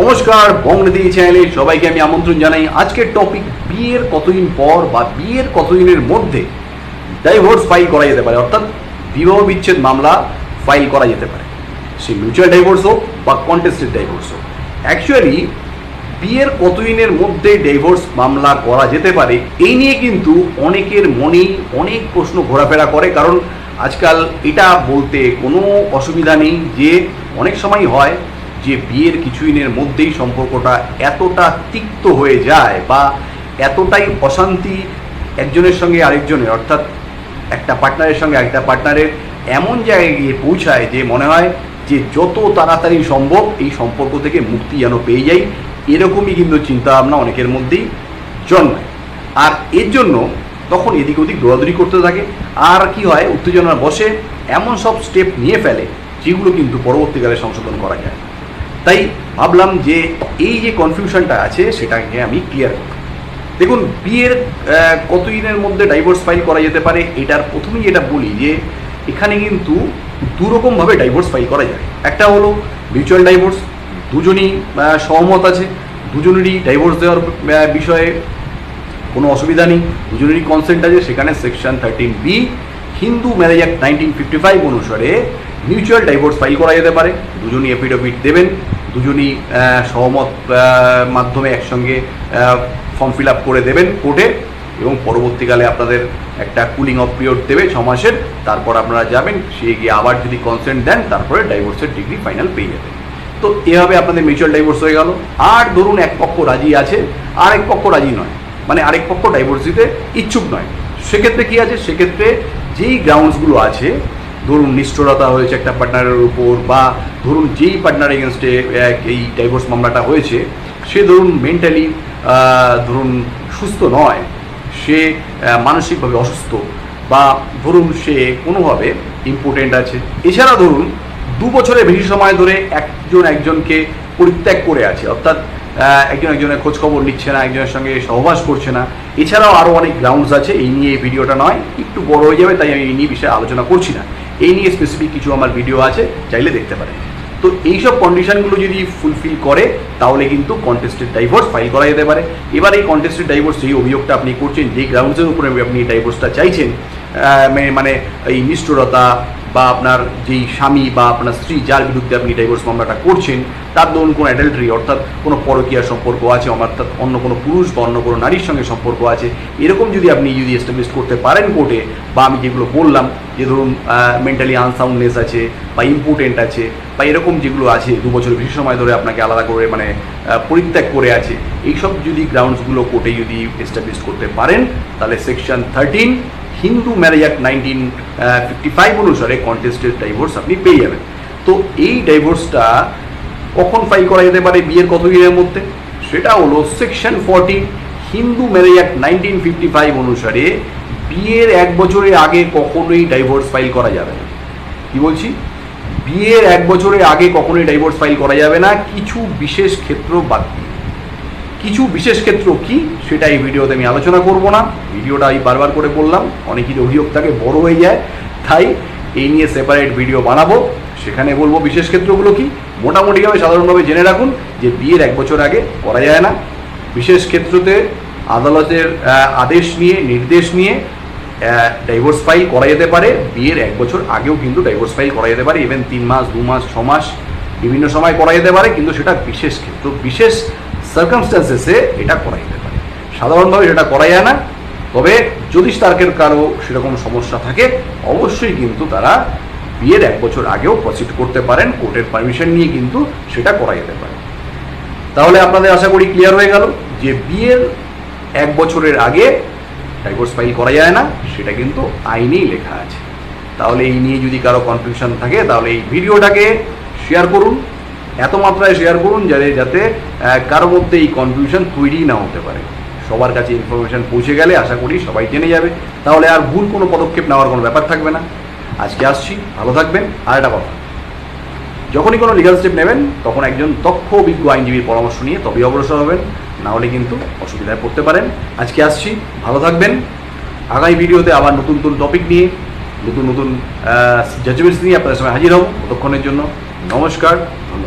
নমস্কার বঙ্গনীতি চ্যানেলে সবাইকে আমি আমন্ত্রণ জানাই। আজকের টপিক বিয়ের কতদিন পর বা বিয়ের কতদিনের মধ্যে ডাইভোর্স ফাইল করা যেতে পারে, অর্থাৎ বিবাহ বিচ্ছেদ মামলা ফাইল করা যেতে পারে। সে মিউচুয়াল ডাইভোর্স হোক বা কন্টেস্টেড ডাইভোর্স হোক। অ্যাকচুয়ালি বিয়ের কতদিনের মধ্যে ডাইভোর্স মামলা করা যেতে পারে, এই নিয়ে কিন্তু অনেকের মনেই অনেক প্রশ্ন ঘোরাফেরা করে, কারণ আজকাল এটা বলতে কোনো অসুবিধা নেই যে অনেক সময় হয় যে বিয়ের কিছুদিনের মধ্যেই সম্পর্কটা এতটা তিক্ত হয়ে যায় বা এতটাই অশান্তি একজনের সঙ্গে আরেকজনের, অর্থাৎ একটা পার্টনারের সঙ্গে আরেকটা পার্টনারের এমন জায়গায় গিয়ে পৌঁছায় যে মনে হয় যে যত তাড়াতাড়ি সম্ভব এই সম্পর্ক থেকে মুক্তি যেন পেয়ে যাই, এরকমই কিন্তু চিন্তা ভাবনা অনেকের মধ্যেই জন্মায়। আর এর জন্য তখন এদিক ওদিক দৌড়াদৌড়ি করতে থাকে। আর কি হয়, উত্তেজনার বসে এমন সব স্টেপ নিয়ে ফেলে যেগুলো কিন্তু পরবর্তীকালে সংশোধন করা যায়। তাই ভাবলাম যে এই যে কনফিউশনটা আছে সেটাকে আমি ক্লিয়ার করব। দেখুন, বিয়ের কতদিনের মধ্যে ডাইভোর্স ফাইল করা যেতে পারে, এটার প্রথমেই যেটা বলি যে, এখানে কিন্তু দুরকমভাবে ডাইভোর্স ফাইল করা যায়। একটা হলো মিউচুয়াল ডাইভোর্স দুজনই সহমত আছে, দুজনেরই ডাইভোর্স দেওয়ার বিষয়ে কোনো অসুবিধা নেই, দুজনেরই কনসেন্ট আছে, সেখানে section thirteen B Hindu marriage act nineteen fifty five অনুসারে মিউচুয়াল ডাইভোর্স ফাইল করা যেতে পারে, দুজনই এফিডেভিট দেবেন দুজনই সহমত মাধ্যমে একসঙ্গে ফর্ম ফিল আপ করে দেবেন কোর্টে এবং পরবর্তীকালে আপনাদের একটা কুলিং অফ পিরিয়ড দেবে ছ মাসের। তারপর আপনারা যাবেন, সে গিয়ে আবার যদি কনসেন্ট দেন, তারপরে ডাইভোর্সের ডিগ্রি ফাইনাল পেয়ে যাবেন। তো এভাবে আপনাদের মিউচুয়াল ডাইভোর্স হয়ে গেল। আর ধরুন এক পক্ষ রাজি আছে, আর এক পক্ষ রাজি নয়। মানে আরেক পক্ষ ডাইভোর্স দিতে ইচ্ছুক নয়। সেক্ষেত্রে কি আছে? সেক্ষেত্রে যেই গ্রাউন্ডসগুলো আছে ধরুন নিষ্ঠুরতা হয়েছে একটা পার্টনারের উপর বা ধরুন যেই পার্টনার এগেনস্টে এই ডাইভোর্স মামলাটা হয়েছে, সে ধরুন মেন্টালি ধরুন সুস্থ নয়, সে মানসিকভাবে অসুস্থ বা ধরুন সে কোনোভাবে ইম্পর্টেন্ট আছে। এছাড়া ধরুন দু বছরের বেশি সময় ধরে একজন একজনকে পরিত্যাগ করে আছে। অর্থাৎ একজন একজনের খোঁজ খবর নিচ্ছে না, একজনের সঙ্গে সহবাস করছে না। এছাড়াও আরও অনেক গ্রাউন্ডস আছে। এই নিয়ে এই ভিডিওটা নয়, একটু বড় হয়ে যাবে, তাই আমি এই নিয়ে বিষয়ে আলোচনা করছি না। এই নিয়ে স্পেসিফিক কিছু আমার ভিডিও আছে, চাইলে দেখতে পারেন। তো এইসব কন্ডিশনগুলো যদি ফুলফিল করে, তাহলে কিন্তু কন্টেস্টেড ডাইভোর্স ফাইল করা যেতে পারে। এবার এই কন্টেস্টেড ডাইভোর্স যেই অভিযোগটা আপনি করছেন, যেই গ্রাউন্ডসের উপরে আপনি ডাইভোর্সটা চাইছেন মানে এই নিষ্ঠুরতা বা আপনার যেই স্বামী বা আপনার স্ত্রী যার বিরুদ্ধে আপনি ডাইভোর্স মামলাটা করছেন, তার ধরুন কোনো অ্যাডাল্টারি অর্থাৎ কোনো পরকীয়া সম্পর্ক আছে, অর্থাৎ অন্য কোনো পুরুষ বা অন্য কোনো নারীর সঙ্গে সম্পর্ক আছে, এরকম যদি আপনি যদি এস্টাবলিশ করতে পারেন কোর্টে বা আমি যেগুলো বললাম, যে ধরুন মেন্টালি আনসাউন্ডনেস আছে, বা ইম্পোর্টেন্ট আছে, বা এরকম যেগুলো আছে, দু বছর বেশি সময় ধরে আপনাকে আলাদা করে মানে পরিত্যাগ করে আছে, এইসব যদি গ্রাউন্ডসগুলো কোর্টে যদি এস্টাবলিশ করতে পারেন, তাহলে section thirteen Hindu marriage act nineteen fifty five অনুসারে কন্টেস্টেড ডাইভোর্স আপনি পেয়ে যাবেন। তো এই ডাইভোর্সটা কখন ফাইল করা যেতে পারে, বিয়ের কতদিনের মধ্যে? সেটা হলো section fourteen Hindu marriage act nineteen fifty five অনুসারে বিয়ের এক বছরের আগে কখনোই ডাইভোর্স ফাইল করা যাবে না। কি বলছি? বিয়ের এক বছরের আগে কখনোই ডাইভোর্স ফাইল করা যাবে না, কিছু বিশেষ ক্ষেত্র বাদ দিয়ে। কিছু বিশেষ ক্ষেত্র কি, সেটা এই ভিডিওতে আমি আলোচনা করব না। ভিডিওটা আমি বারবার করে বললাম অনেকেরই অভিযোগ থাকে বড় হয়ে যায়, তাই এই নিয়ে সেপারেট ভিডিও বানাবো। সেখানে বলব বিশেষ ক্ষেত্রগুলো কি মোটামুটিভাবে সাধারণভাবে জেনে রাখুন যে বিয়ের এক বছর আগে করা যায় না। বিশেষ ক্ষেত্রতে আদালতের আদেশ নিয়ে, নির্দেশ নিয়ে ডাইভোর্স ফাইল করা যেতে পারে। বিয়ের এক বছর আগেও কিন্তু ডাইভোর্স ফাইল করা যেতে পারে। ইভেন তিন মাস, দু মাস, ছ মাস, বিভিন্ন সময় করা যেতে পারে, কিন্তু সেটা বিশেষ ক্ষেত্র। বিশেষ সার্কামস্টান্সেসে এটা করা যেতে পারে। সাধারণভাবে সেটা করা যায় না, তবে যদি তার্কের কারও সেরকম সমস্যা থাকে, অবশ্যই কিন্তু তারা বিয়ের এক বছর আগেও প্রসিড করতে পারেন কোর্টের পারমিশন নিয়ে কিন্তু সেটা করা যেতে পারে তাহলে আপনাদের আশা করি ক্লিয়ার হয়ে গেল যে বিয়ের এক বছরের আগে ডাইভোর্স ফাইল করা যায় না, সেটা কিন্তু আইনেই লেখা আছে। তাহলে এই নিয়ে যদি কারও কনফিউশন থাকে, তাহলে এই ভিডিওটাকে শেয়ার করুন। এত মাত্রায় শেয়ার করুন যাতে যাতে কারোর মধ্যে এই কনফিউশন তৈরি না হতে পারে। সবার কাছে ইনফরমেশন পৌঁছে গেলে আশা করি সবাই জেনে যাবে। তাহলে আর ভুল কোনো পদক্ষেপ নেওয়ার কোনো ব্যাপার থাকবে না। আজকে আসছি, ভালো থাকবেন, আর একটা কথা। যখনই কোনো লিগাল স্টেপ নেবেন, তখন একজন দক্ষ, অভিজ্ঞ আইনজীবীর পরামর্শ নিয়ে তবেই অগ্রসর হবেন। না হলে কিন্তু অসুবিধায় পড়তে পারেন। আজকে আসছি, ভালো থাকবেন। আগামী ভিডিওতে আবার নতুন নতুন টপিক নিয়ে, নতুন নতুন জাজমেন্টস নিয়ে আপনাদের সামনে হাজির হব। ততক্ষণের জন্য নমস্কার, ধন্যবাদ।